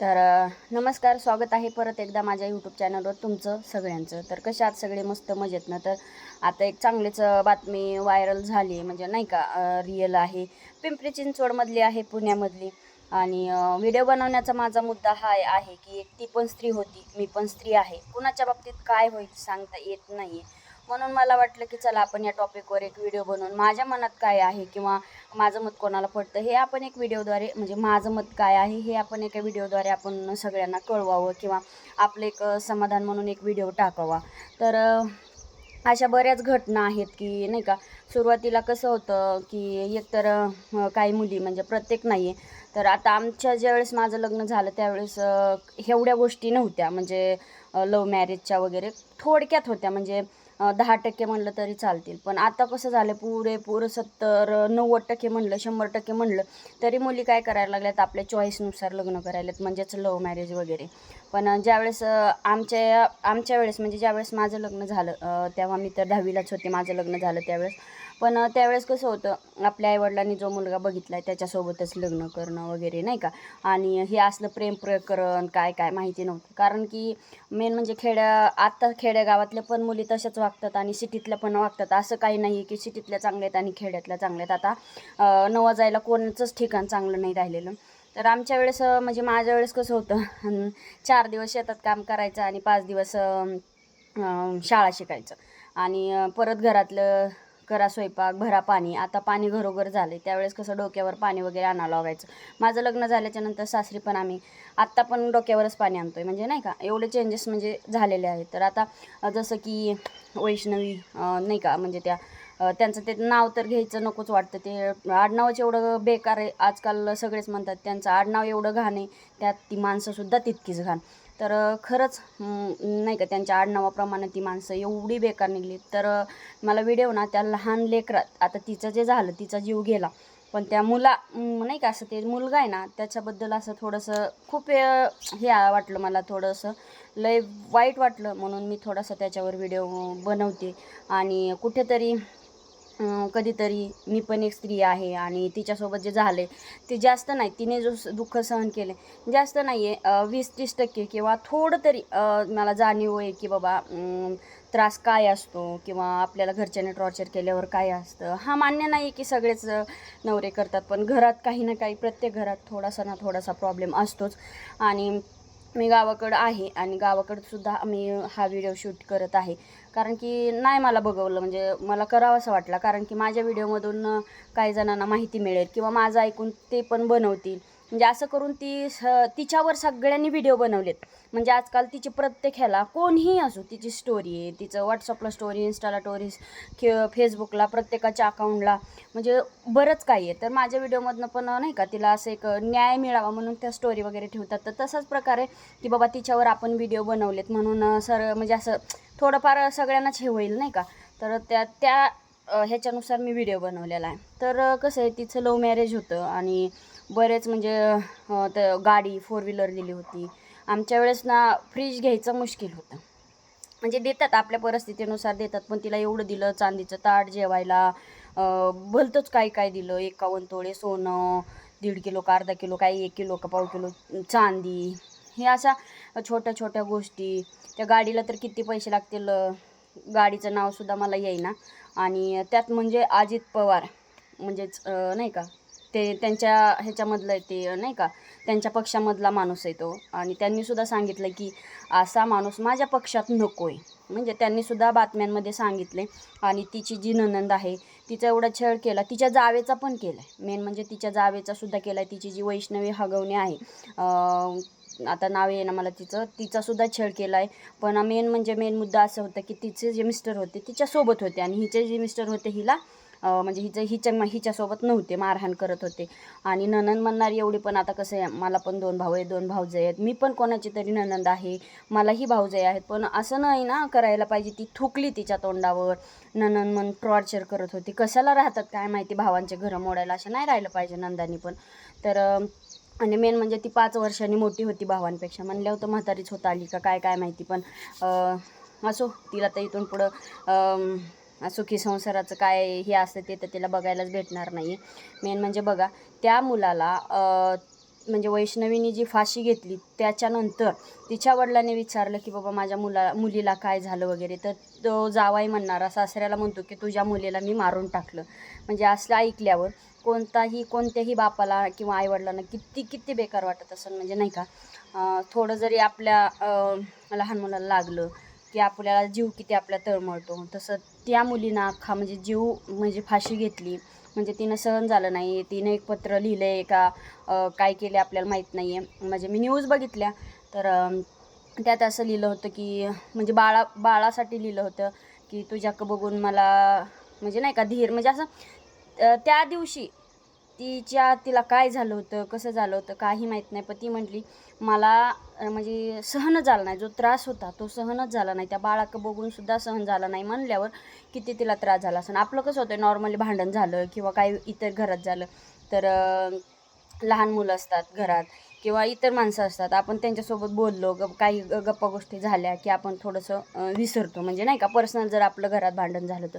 तर नमस्कार स्वागत आहे परत एकदा माझ्या यूट्यूब चॅनलवर तुमचं सगळ्यांचं. तर कशा आहात सगळे? मस्त मजेत ना? तर आता एक चांगलीच बातमी व्हायरल झाली आहे. म्हणजे नाही का रिअल आहे. पिंपरी चिंचवडमधली आहे पुण्यामधली. आणि व्हिडिओ बनवण्याचा माझा मुद्दा हा आहे की एक ती पण स्त्री होती मी पण स्त्री आहे. कुणाच्या बाबतीत काय होईल सांगता येत नाही आहे म्हणून मला वाटलं की चला आपण या टॉपिकवर एक व्हिडिओ बनवून माझ्या मनात काय आहे किंवा माझं मत कोणाला पडतं हे आपण एक व्हिडिओद्वारे म्हणजे माझं मत काय आहे हे आपण एका व्हिडिओद्वारे आपण सगळ्यांना कळवावं किंवा आपलं एक समाधान म्हणून एक व्हिडिओ टाकावा. तर अशा बऱ्याच घटना आहेत की नाही का सुरुवातीला कसं होतं की एकतर काही मुली म्हणजे प्रत्येक नाही आहे तर आता आमच्या ज्यावेळेस माझं लग्न झालं त्यावेळेस एवढ्या गोष्टी नव्हत्या. म्हणजे लव्ह मॅरेजच्या वगैरे थोडक्यात होत्या. म्हणजे दहा टक्के म्हणलं तरी चालतील. पण आता कसं झालं पुरेपूर सत्तर नव्वद टक्के म्हणलं शंभर टक्के म्हणलं तरी मुली काय करायला लागल्यात? आपल्या चॉईसनुसार लग्न करायलात म्हणजेच लव्ह मॅरेज वगैरे. पण ज्यावेळेस आमच्या आमच्या वेळेस म्हणजे ज्यावेळेस माझं लग्न झालं तेव्हा मी तर दहावीलाच होते माझं लग्न झालं त्यावेळेस. पण त्यावेळेस कसं होतं आपल्या आईवडिलांनी जो मुलगा बघितला आहे त्याच्यासोबतच लग्न करणं वगैरे नाही का? आणि हे असलं प्रेम प्रकरण काय काय माहिती नव्हतं. कारण की मेन म्हणजे खेड्या आत्ता खेड्यागावातल्या पण मुली तशाच वागतात आणि सिटीतल्या पण वागतात. असं काही नाही आहे की सिटीतल्या चांगल्या आहेत आणि खेड्यातल्या चांगल्या आहेत. आता नवा जायला कोणाचंच ठिकाण चांगलं नाही राहिलेलं. तर आमच्या वेळेस म्हणजे माझ्या वेळेस कसं होतं चार दिवस शेतात काम करायचं आणि पाच दिवस शाळा शिकायचं. आणि परत घरातलं करा स्वयंपाक भरा पाणी. आता पाणी घरोघर झालं आहे त्यावेळेस कसं डोक्यावर पाणी वगैरे आणावं लागायचं. माझं लग्न झाल्याच्यानंतर सासरी पण आम्ही आत्ता पण डोक्यावरच पाणी आणतो आहे म्हणजे नाही का एवढे चेंजेस म्हणजे झालेले आहेत. तर आता जसं की वैष्णवी नाही का म्हणजे त्या त्यांचं ते नाव तर घ्यायचं नकोच वाटतं. ते आडनावच एवढं बेकार आहे. आजकाल सगळेच म्हणतात त्यांचं आडनाव एवढं घाण आहे त्यात ती माणसंसुद्धा तितकीच घाण. तर खरंच नाही का त्यांच्या आडनावाप्रमाणे ती माणसं एवढी बेकार निघली. तर मला व्हिडिओ ना त्या लहान लेकरात आता तिचं जे झालं तिचा जीव गेला. पण त्या मुला नाही का असं ते मुलगा आहे ना त्याच्याबद्दल असं थोडंसं खूप हे वाटलं मला थोडंसं. लय वाईट वाटलं म्हणून मी थोडासा त्याच्यावर व्हिडिओ बनवते. आणि कुठेतरी कधीतरी मी पण एक स्त्री आहे आणि तिच्यासोबत जे झाले ते जास्त नाही. तिने जो स- दुःख सहन केले जास्त नाही आहे वीस तीस टक्के किंवा थोडं तरी मला जाणीव आहे की बाबा त्रास काय असतो किंवा आपल्याला घरच्याने टॉर्चर केल्यावर काय असतं. हा मान्य नाही की सगळेच नवरे करतात पण घरात काही ना काही प्रत्येक घरात थोडासा ना थोडासा प्रॉब्लेम असतोच. आणि मी गावाकडं आहे आणि गावाकडंसुद्धा मी हा व्हिडिओ शूट करत आहे. कारण की नाही मला बघवलं म्हणजे मला करावंसं वाटला. कारण की माझ्या व्हिडिओमधून काही जणांना माहिती मिळेल किंवा माझं ऐकून ते पण बनवतील. म्हणजे असं करून ती स तिच्यावर सगळ्यांनी व्हिडिओ बनवलेत. म्हणजे आजकाल तिची प्रत्येक ह्याला कोणीही असो तिची स्टोरी आहे तिचं व्हॉट्सअपला स्टोरी इन्स्टाला स्टोरीज कि फेसबुकला प्रत्येकाच्या अकाउंटला म्हणजे बरंच काही आहे. तर माझ्या व्हिडिओमधनं पण नाही का तिला असं एक न्याय मिळावा म्हणून त्या स्टोरी वगैरे ठेवतात. तर तसाच प्रकारे की बाबा तिच्यावर आपण व्हिडिओ बनवलेत म्हणून सर म्हणजे असं थोडंफार सगळ्यांनाच हे होईल नाही का? तर त्या त्या ह्याच्यानुसार मी व्हिडिओ बनवलेला आहे. तर कसं आहे तिचं लव्ह मॅरेज होतं आणि बरेच म्हणजे तर गाडी फोर व्हीलर दिली होती. आमच्या वेळेस ना फ्रीज घ्यायचं मुश्किल होतं. म्हणजे देतात आपल्या परिस्थितीनुसार देतात पण तिला एवढं दिलं चांदीचं ताट जेवायला भलतंच काय काय दिलं एकावन्न तोळे सोनं दीड किलो का अर्धा किलो काही एक किलो का पाव किलो चांदी हे अशा छोट्या छोट्या गोष्टी. त्या गाडीला तर किती पैसे लागतील गाडीचं नावसुद्धा मला येईना. आणि त्यात म्हणजे अजित पवार म्हणजेच नाही का ते त्यांच्या ह्याच्यामधलं आहे ते नाही का त्यांच्या पक्षामधला माणूस आहे तो. आणि त्यांनीसुद्धा सांगितलं की असा माणूस माझ्या पक्षात नको आहे म्हणजे त्यांनीसुद्धा बातम्यांमध्ये सांगितले. आणि तिची जी ननंद आहे तिचा एवढा छळ केला तिच्या जावेचा पण केला आहे मेन म्हणजे तिच्या जावेचासुद्धा केला आहे तिची जी वैष्णवी हगवणे आहे आता नाव आहे ना मला तिचं. तिचासुद्धा छळ केला आहे पण मेन म्हणजे मेन मुद्दा असं होता की तिचे जे मिस्टर होते तिच्यासोबत होते आणि हिचे जे मिस्टर होते हिला म्हणजे हिचं हिच्या हिच्यासोबत नव्हते मारहाण करत होते. आणि ननंद म्हणणारी एवढी पण आता कसं आहे मला पण दोन भाऊ आहेत दोन भाऊजय आहेत. मी पण कोणाची तरी ननंद आहे. मलाही भाऊजे आहेत. पण असं नाही ना करायला पाहिजे. ती थुकली तिच्या तोंडावर. ननंद मन टॉर्चर करत होती. कशाला राहतात काय माहिती भावांचे घरं मोडायला? असं नाही राहिलं पाहिजे नंदानी पण. तर आणि मेन म्हणजे ती पाच वर्षांनी मोठी होती भावांपेक्षा. म्हणल्यावर होतं म्हातारीच होत आली का? काय काय माहिती. पण असो तिला तर इथून पुढं सुखी संसाराचं काय हे असतं ते तर तिला बघायलाच भेटणार नाही मेन म्हणजे बघा त्या मुलाला म्हणजे वैष्णवीने जी फाशी घेतली त्याच्यानंतर तिच्या वडिलांनी विचारलं की बाबा माझ्या मुला मुलीला काय झालं वगैरे? तर तो जावाई म्हणणारा सासऱ्याला म्हणतो की तुझ्या मुलीला मी मारून टाकलं. म्हणजे असं ऐकल्यावर कोणताही कोणत्याही बापाला किंवा आईवडिलांना किती किती बेकार वाटत असेल म्हणजे नाही का? थोडं जरी आपल्या लहान मुलाला लागलं की आपल्याला जीव किती आपल्या तळमळतो तसं त्या मुलीनं अख्खा म्हणजे जीव म्हणजे फाशी घेतली. म्हणजे तिनं सहन झालं नाही. तिनं एक पत्र लिहिलं आहे का काय केले आपल्याला माहीत नाही आहे म्हणजे मी न्यूज बघितल्या. तर त्यात असं लिहिलं होतं की म्हणजे बाळा बाळासाठी लिहिलं होतं की तुझ्याक बघून मला म्हणजे नाही का धीर म्हणजे असं त्या दिवशी तिच्या तिला काय झालं होतं कसं झालं होतं काही माहीत नाही. पण ती म्हटली मला म्हणजे सहनच झाला नाही. जो त्रास होता तो सहनच झाला नाही. त्या बाळाकं बघून सुद्धा सहन झाला नाही. म्हणल्यावर किती तिला त्रास झाला असं आपलं कसं होतं नॉर्मली भांडण झालं किंवा काही इतर घरात झालं तर लहान मुलं असतात घरात. किंवा इतर माणसं असतात आपण त्यांच्यासोबत बोललो ग काही गप्पा गोष्टी झाल्या की आपण थोडंसं विसरतो. म्हणजे नाही का पर्सनल जर आपलं घरात भांडण झालं तर.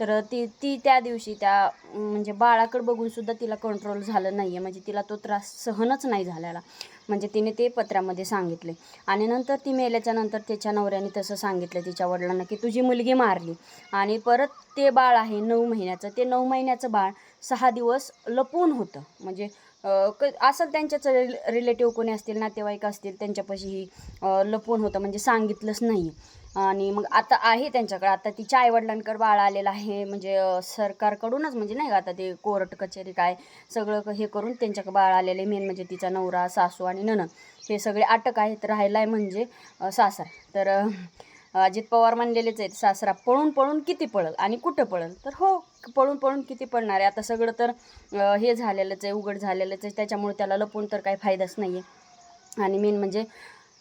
तर ती ती त्या दिवशी त्या म्हणजे बाळाकडे बघूनसुद्धा तिला कंट्रोल झालं नाही आहे म्हणजे तिला तो त्रास सहनच नाही झालेला. म्हणजे तिने ते पत्रामध्ये सांगितले. आणि नंतर ती मेल्याच्या नंतर त्याच्या नवऱ्याने तसं सांगितलं तिच्या वडिलांना की तुझी मुलगी मारली. आणि परत ते बाळ आहे नऊ महिन्याचं. ते नऊ महिन्याचं बाळ सहा दिवस लपून होतं. म्हणजे क असं त्यांच्याच रिलेटिव्ह कोणी असतील नातेवाईक असतील त्यांच्यापाशीही ही लपून होतं म्हणजे सांगितलंच नाही. आणि मग आता आहे त्यांच्याकडे. आता तिच्या आईवडिलांकडे बाळ आलेलं आहे म्हणजे सरकारकडूनच म्हणजे नाही का आता ते कोर्ट कचेरी काय सगळं हे करून त्यांच्याकडे बाळ आलेलं आहे. मेन म्हणजे तिचा नवरा सासू आणि नणंद हे सगळे अटक आहेत राहायला आहे म्हणजे सासर. तर अजित पवार म्हणलेलेच आहेत सासरा पळून पळून किती पळल आणि कुठं पळल? तर हो पळून पळून किती पळणार आहे? आता सगळं तर हे झालेलंच आहे उघड झालेलंच आहे त्याच्यामुळे त्याला लपून तर काही फायदाच नाही आहे आणि मेन म्हणजे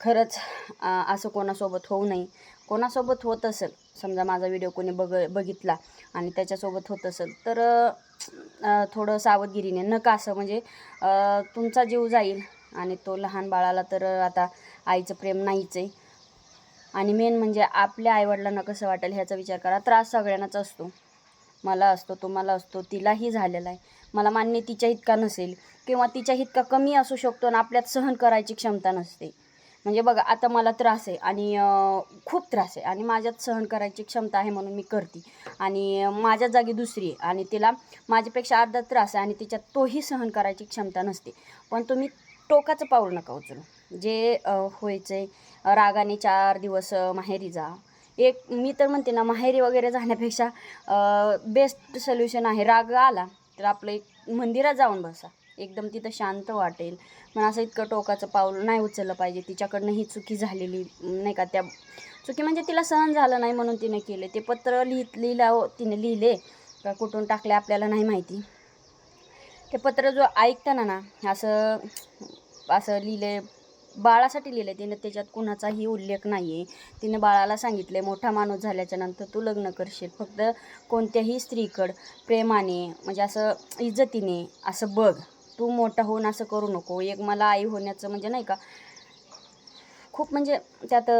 खरंच असं कोणासोबत होऊ नये. कोणासोबत होत असेल समजा माझा व्हिडिओ कोणी बघ बघितला आणि त्याच्यासोबत होत असेल तर थोडं सावधगिरीने नका असं म्हणजे तुमचा जीव जाईल. आणि तो लहान बाळाला तर आता आईचं प्रेम नाहीच आहे. आणि मेन म्हणजे आपल्या आईवडिलांना कसं वाटेल ह्याचा विचार करा. त्रास सगळ्यांनाच असतो. मला असतो तुम्हाला असतो तिलाही झालेला आहे. मला मान्य तिच्या इतका नसेल किंवा तिच्या इतका कमी असू शकतो आणि आपल्यात सहन करायची क्षमता नसते. म्हणजे बघा आता मला त्रास आहे आणि खूप त्रास आहे आणि माझ्यात सहन करायची क्षमता आहे म्हणून मी करते. आणि माझ्या जागी दुसरी आहे आणि तिला माझ्यापेक्षा अर्धा त्रास आहे आणि तिच्यात तोही सहन करायची क्षमता नसते. पण तुम्ही टोकाचं पाऊल नका उचलू. जे अं, रागाने चार दिवस माहेरी जा. एक मी तर म्हणते ना माहेरी वगैरे जाण्यापेक्षा बेस्ट सोल्युशन आहे राग आला तर आपलं एक मंदिरात जाऊन बसा. एकदम तिथं शांत वाटेल. पण असं इतकं टोकाचं पाऊल नाही उचललं पाहिजे. तिच्याकडनं ही चुकी झालेली नाही का त्या चुकी म्हणजे तिला सहन झालं नाही म्हणून तिने केले. ते पत्र लिहित लिहिलं तिने लिहिले का कुठून टाकले आपल्याला नाही माहिती. ते पत्र जो ऐकताना ना असं असं लिहिले बाळासाठी लिहिले तिने त्याच्यात कुणाचाही उल्लेख नाही आहे तिने बाळाला सांगितले मोठा माणूस झाल्याच्यानंतर तू लग्न करशील. फक्त कोणत्याही स्त्रीकडं प्रेमाने म्हणजे असं इज्जतीने असं बघ. तू मोठा होऊन असं करू नको. एक मला आई होण्याचं म्हणजे नाही का खूप म्हणजे त्यात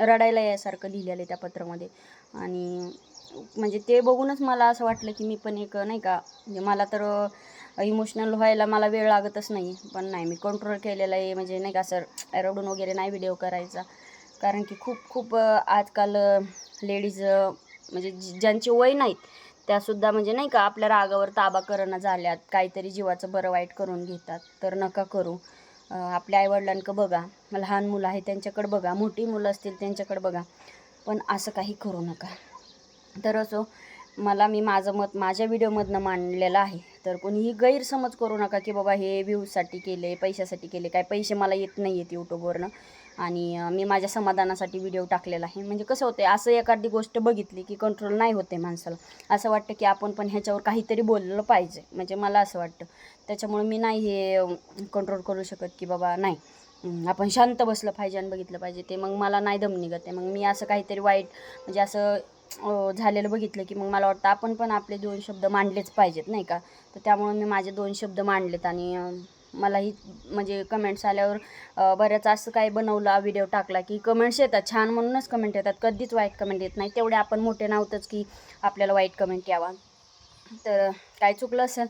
रडायला यासारखं लिहिलेलं आहे त्या पत्रामध्ये. आणि म्हणजे ते बघूनच मला असं वाटलं की मी पण एक नाही का म्हणजे मला तर इमोशनल व्हायला मला वेळ लागतच नाही पण नाही मी कंट्रोल केलेला आहे. म्हणजे नाही का सर रडून वगैरे नाही व्हिडिओ करायचा. कारण की खूप खूप आजकाल लेडीज म्हणजे ज्यांचे वय नाहीत त्यासुद्धा म्हणजे नाही का आपल्या रागावर ताबा करणं झाल्यात. काहीतरी जीवाचं बरं वाईट करून घेतात. तर नका करू. आपल्या आईवडिलांकडं बघा. लहान मुलं आहे त्यांच्याकडे बघा. मोठी मुलं असतील त्यांच्याकडे बघा. पण असं काही करू नका. तर असो मला मी माझं मत माझ्या व्हिडिओमधनं मांडलेलं आहे. तर कोणीही गैरसमज करू नका की बाबा हे व्ह्यूजसाठी केले पैशासाठी केले काय पैसे मला येत नाही आहेत यूट्यूबवरनं आणि मी माझ्या समाधानासाठी व्हिडिओ टाकलेला आहे. म्हणजे कसं होतं असं एखादी गोष्ट बघितली की कंट्रोल नाही होते माणसाला. असं वाटतं की आपण पण ह्याच्यावर काहीतरी बोललं पाहिजे. म्हणजे मला असं वाटतं. त्याच्यामुळे मी नाही हे कंट्रोल करू शकत की बाबा नाही. आपण शांत बसलं पाहिजे आणि बघितलं पाहिजे. ते मग मला नाही दम निघत आहे. मग मी असं काहीतरी वाईट म्हणजे असं झालेलं बघितलं की मग मला वाटतं आपण पण आपले दोन शब्द मांडलेच पाहिजेत नाही का? तर त्यामुळे मी माझे दोन शब्द मांडलेत आणि मलाही म्हणजे कमेंट्स आल्यावर बऱ्याच असं काय बनवला व्हिडिओ टाकला की कमेंट्स येतात छान म्हणूनच कमेंट येतात. कधीच वाईट कमेंट येत नाही. तेवढे आपण मोठे नव्हतंच की आपल्याला वाईट कमेंट यावा. तर काय चुकलं असेल?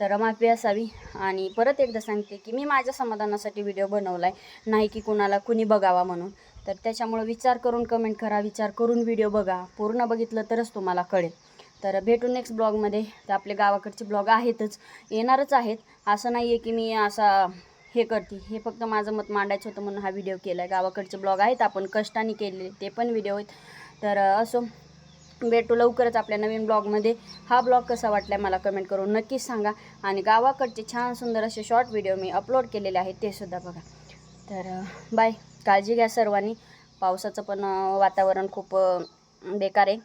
तर माफी असावी. आणि परत एकदा सांगते की मी माझ्या समाधानासाठी व्हिडिओ बनवला आहे नाही की कुणाला कुणी बघावा म्हणून. तर त्याच्यामुळं विचार करून कमेंट करा विचार करून व्हिडिओ बघा. पूर्ण बघितलं तरच तुम्हाला कळेल. तर भेटू नेक्स्ट ब्लॉगमध्ये तर आपले गावाकडचे ब्लॉग आहेतच. येणारच आहेत. असं नाही आहे की मी असा हे करते. हे फक्त माझं मत मांडायचं होतं म्हणून हा व्हिडिओ केला आहे गावाकडचे ब्लॉग आहेत. आपण कष्टाने केले ते पण व्हिडिओ आहेत. तर असो. भेटू लवकरच आपल्या नवीन ब्लॉगमध्ये. हा ब्लॉग कसा वाटला मला कमेंट करून नक्कीच सांगा. आणि गावाकडचे छान सुंदर असे शॉर्ट व्हिडिओ मी अपलोड केलेले आहेत ते सुद्धा बघा. तर बाय काळजी घ्या सर्वांनी. पावसाचं पण वातावरण खूप बेकार आहे.